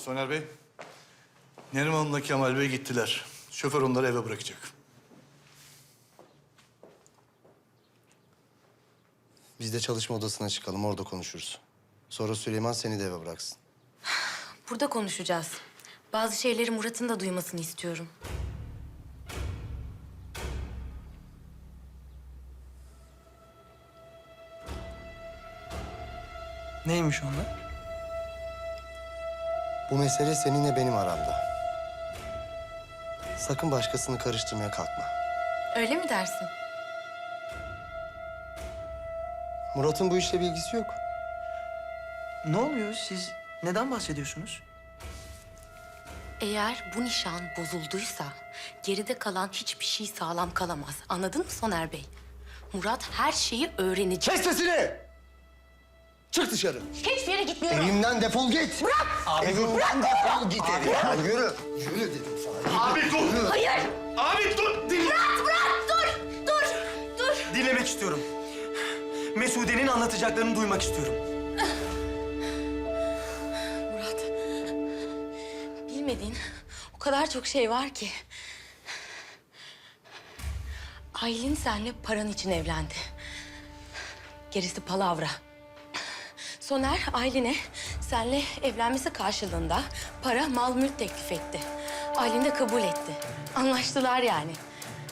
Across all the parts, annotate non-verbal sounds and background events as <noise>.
Soner Bey, Neriman'la Kemal Bey gittiler. Şoför onları eve bırakacak. Biz de çalışma odasına çıkalım, orada konuşuruz. Sonra Süleyman seni de eve bıraksın. <sighs> Burada konuşacağız. Bazı şeyleri Murat'ın da duymasını istiyorum. Neymiş onlar? Bu mesele seninle benim aramda. Sakın başkasını karıştırmaya kalkma. Öyle mi dersin? Murat'ın bu işle bir ilgisi yok. Ne oluyor? Siz neden bahsediyorsunuz? Eğer bu nişan bozulduysa geride kalan hiçbir şey sağlam kalamaz. Anladın mı Soner Bey? Murat her şeyi öğrenecek. Kes sesini! Çık dışarı. Hiçbir yere gitmiyorum. Evimden defol git. Bırak! Abi Evimden defol git evimden. Yürü. Yürü dedim sana. Abi dur! Hayır! Abi dur! Dinle. Murat, Murat dur! Dur! Dur! Dinlemek istiyorum. Mesude'nin anlatacaklarını duymak istiyorum. Murat, bilmediğin o kadar çok şey var ki. Aylin seninle paran için evlendi. Gerisi palavra. Soner Aylin'e seninle evlenmesi karşılığında para, mal, mülk teklif etti. Aylin de kabul etti. Anlaştılar yani.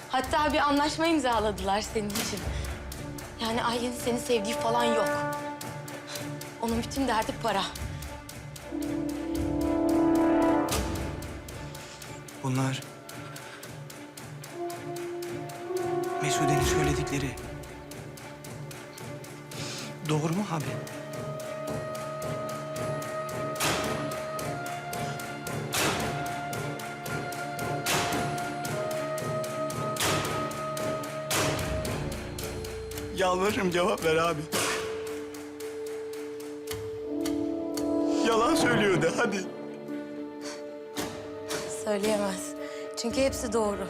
Hatta bir anlaşma imzaladılar senin için. Yani Aylin seni sevdiği falan yok. Onun bütün derdi para. Bunlar... Mesude'nin söyledikleri... Doğru mu abi? Yalvarırım cevap ver abi. Yalan söylüyor de hadi. Söyleyemez. Çünkü hepsi doğru.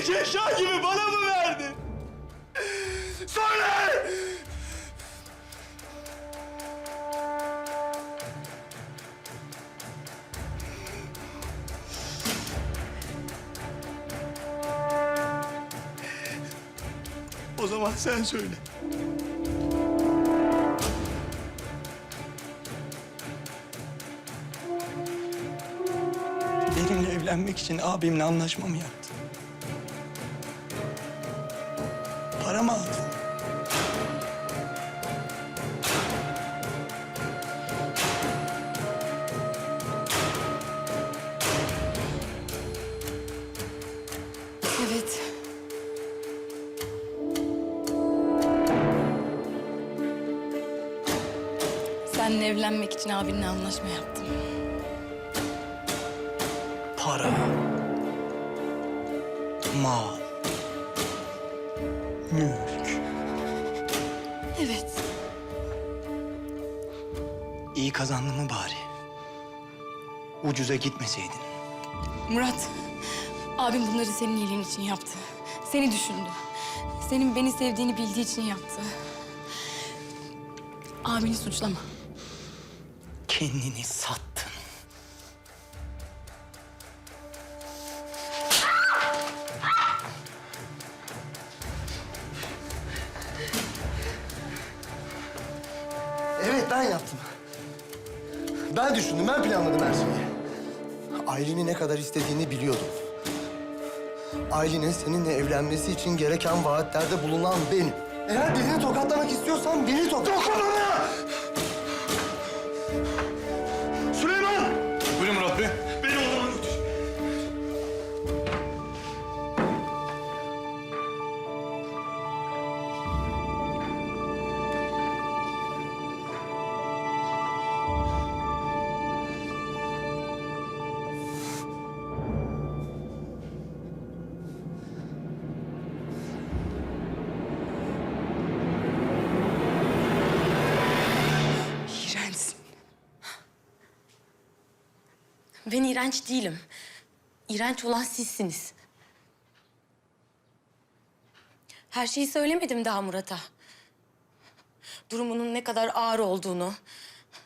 Hediyelik eşya gibi bana mı verdin? Söyle! O zaman sen söyle. Benimle evlenmek için abimle anlaşma mı evlenmek için abinle anlaşma yaptım. Para. Mal. Mülk. Evet. İyi kazandın mı bari? Ucuza gitmeseydin. Murat, abim bunları senin iyiliğin için yaptı. Seni düşündü. Senin beni sevdiğini bildiği için yaptı. Abini suçlama. Kendini sattın. Evet ben yaptım. Ben düşündüm, ben planladım her şeyi. Aylin'i ne kadar istediğini biliyordum. Aylin'in seninle evlenmesi için gereken vaatlerde bulunan benim. Eğer birini tokatlamak istiyorsan beni tokat... Dokunma! Süleyman! Ben iğrenç değilim. İğrenç olan sizsiniz. Her şeyi söylemedim daha Murat'a. Durumunun ne kadar ağır olduğunu,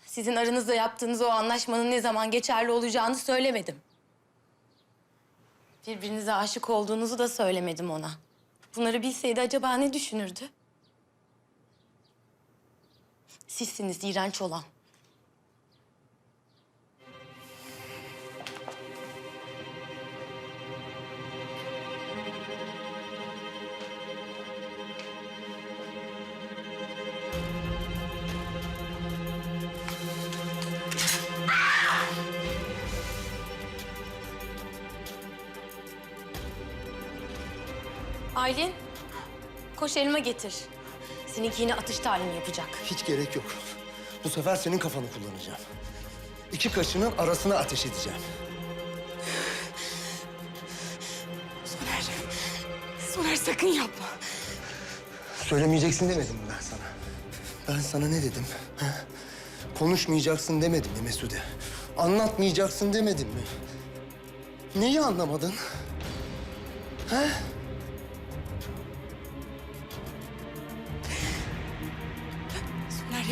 sizin aranızda yaptığınız o anlaşmanın ne zaman geçerli olacağını söylemedim. Birbirinize aşık olduğunuzu da söylemedim ona. Bunları bilseydi acaba ne düşünürdü? Sizsiniz iğrenç olan. Aylin, koş elma getir. Seninki yine atış talimi yapacak. Hiç gerek yok. Bu sefer senin kafanı kullanacağım. İki kaşının arasına ateş edeceğim. Soner. Soner sakın yapma. Söylemeyeceksin demedim mi ben sana? Ben sana ne dedim? ha? Konuşmayacaksın demedim mi Mesude? Anlatmayacaksın demedim mi? Neyi anlamadın? Ha?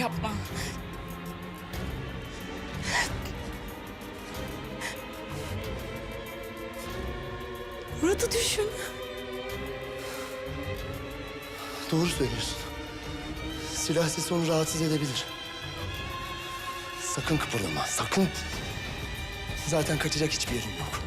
Yapma. Murat'ı düşün. Doğru söylüyorsun. Silah sesi onu rahatsız edebilir. Sakın kıpırdama, sakın. Zaten kaçacak hiçbir yerin yok.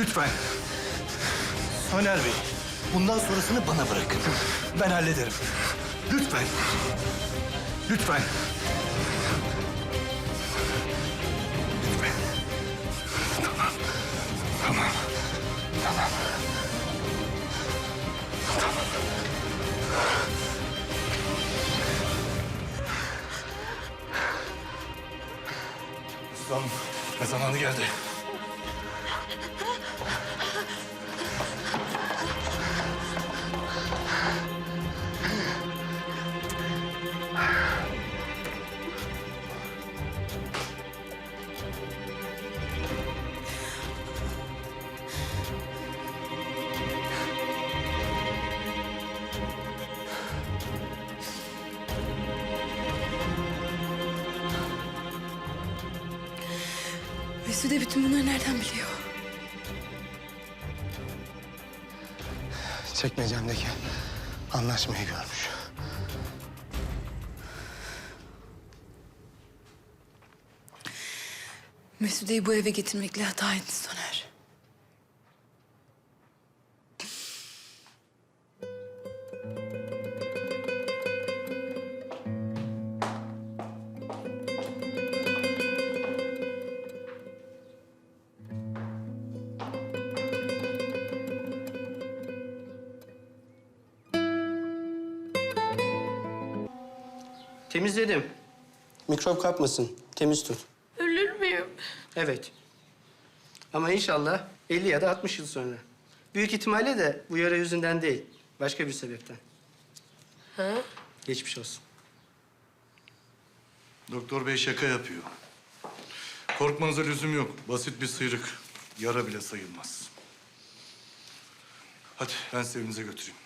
Lütfen. Soner Bey. Bundan sonrasını bana bırakın. Ben hallederim. Lütfen. Lütfen. Lütfen. Tamam. Tamam. Tamam. Tamam. Ustam, zamanı geldi. Mesude bütün bunları nereden biliyor? Çekmecemdeki anlaşmayı görmüş. Mesude'yi bu eve getirmekle hata etti Soner. Temizledim. Mikrop kapmasın. Temiz tut. Ölür müyüm? Evet. Ama inşallah 50 ya da 60 yıl sonra. Büyük ihtimalle de bu yara yüzünden değil. Başka bir sebepten. Ha? Geçmiş olsun. Doktor bey şaka yapıyor. Korkmanıza lüzum yok. Basit bir sıyrık. Yara bile sayılmaz. Hadi ben sizi evinize götüreyim.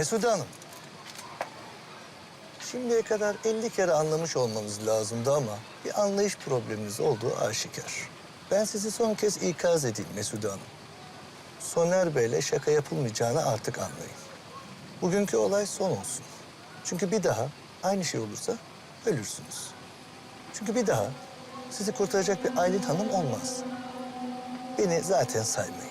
Mesude Hanım. Şimdiye kadar 50 kere anlamış olmanız lazımdı ama bir anlayış probleminiz olduğu aşikar. Ben sizi son kez ikaz edeyim Mesude Hanım. Soner Bey'le şaka yapılmayacağını artık anlayın. Bugünkü olay son olsun. Çünkü bir daha aynı şey olursa ölürsünüz. Çünkü bir daha sizi kurtaracak bir Aylin Hanım olmaz. Beni zaten saymayın.